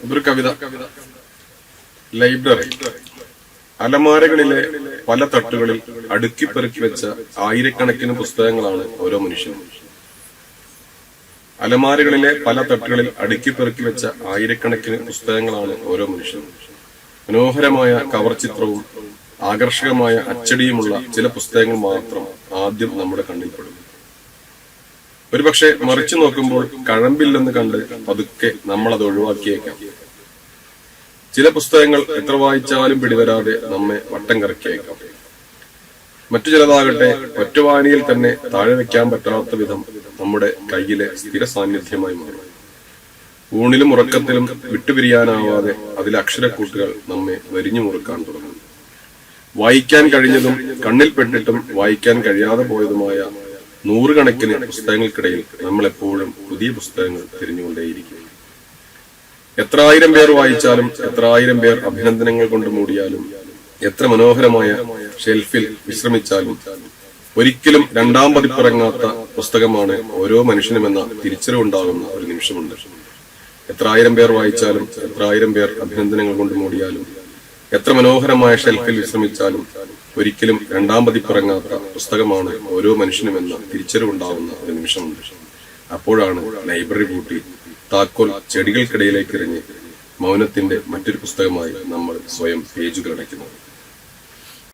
അതൊരു കവിത. ലൈബ്രറി. അലമാരകളിലെ പല തട്ടുകളിൽ അടുക്കിപ്പെറുക്കി വെച്ച ആയിരക്കണക്കിന് പുസ്തകങ്ങളാണ് ഓരോ മനുഷ്യനും. അലമാരകളിലെ പല തട്ടുകളിൽ അടുക്കിപ്പെറുക്കി വെച്ച ആയിരക്കണക്കിന് പുസ്തകങ്ങളാണ് ഓരോ മനുഷ്യനും. മനോഹരമായ കവർ ചിത്രവും ആകർഷകമായ അച്ചടിയുമുള്ള ചില പുസ്തകങ്ങൾ മാത്രം ആദ്യം നമ്മുടെ കണ്ണിൽപ്പെടും ഒരുപക്ഷെ മറിച്ചു നോക്കുമ്പോൾ കഴമ്പില്ലെന്ന് കണ്ട് പതുക്കെ നമ്മൾ അത് ഒഴിവാക്കിയേക്കാം. ചില പുസ്തകങ്ങൾ എത്ര വായിച്ചാലും പിടിവരാതെ നമ്മെ വട്ടം കറക്കിയേക്കാം. മറ്റു ചിലതാകട്ടെ ഒറ്റവാണിയിൽ തന്നെ താഴെ വെക്കാൻ പറ്റാത്ത വിധം നമ്മുടെ കയ്യിലെ സ്ഥിര സാന്നിധ്യമായി മാറും. ഊണിലും ഉറക്കത്തിലും വിട്ടുപിരിയാനാവാതെ അതിലെ അക്ഷരക്കൂട്ടുകൾ നമ്മെ വരിഞ്ഞു മുറുക്കാൻ തുടങ്ങും. വായിക്കാൻ കഴിഞ്ഞതും കണ്ണിൽപ്പെട്ടിട്ടും വായിക്കാൻ കഴിയാതെ പോയതുമായ നൂറുകണക്കിന് പുസ്തകങ്ങൾക്കിടയിൽ നമ്മൾ എപ്പോഴും പുതിയ പുസ്തകങ്ങൾ തിരിഞ്ഞുകൊണ്ടേയിരിക്കും. എത്ര ആയിരം പേർ വായിച്ചാലും എത്ര ആയിരം പേർ അഭിനന്ദനങ്ങൾ കൊണ്ട് മൂടിയാലും എത്ര മനോഹരമായ ഷെൽഫിൽ വിശ്രമിച്ചാലും ഒരിക്കലും രണ്ടാം പതിപ്പിറങ്ങാത്ത പുസ്തകമാണ് ഓരോ മനുഷ്യനുമെന്ന തിരിച്ചറിവുണ്ടാകുന്ന ഒരു നിമിഷമുണ്ട്. എത്ര ആയിരം പേർ വായിച്ചാലും എത്ര ആയിരം പേർ അഭിനന്ദനങ്ങൾ കൊണ്ട് മൂടിയാലും എത്ര മനോഹരമായ ഷെൽഫിൽ വിശ്രമിച്ചാലും ഒരിക്കലും രണ്ടാം പതിപ്പിറങ്ങാത്ത പുസ്തകമാണ് ഓരോ മനുഷ്യനും എന്ന തിരിച്ചറിവുണ്ടാവുന്ന ഒരു നിമിഷമുണ്ട്. അപ്പോഴാണ് ലൈബ്രറി പൂട്ടി താക്കോൽ ചെടികൾക്കിടയിലേക്ക് എറിഞ്ഞ് മൗനത്തിന്റെ മറ്റൊരു പുസ്തകമായി നമ്മൾ സ്വയം പേജുകൾ അടയ്ക്കുന്നത്.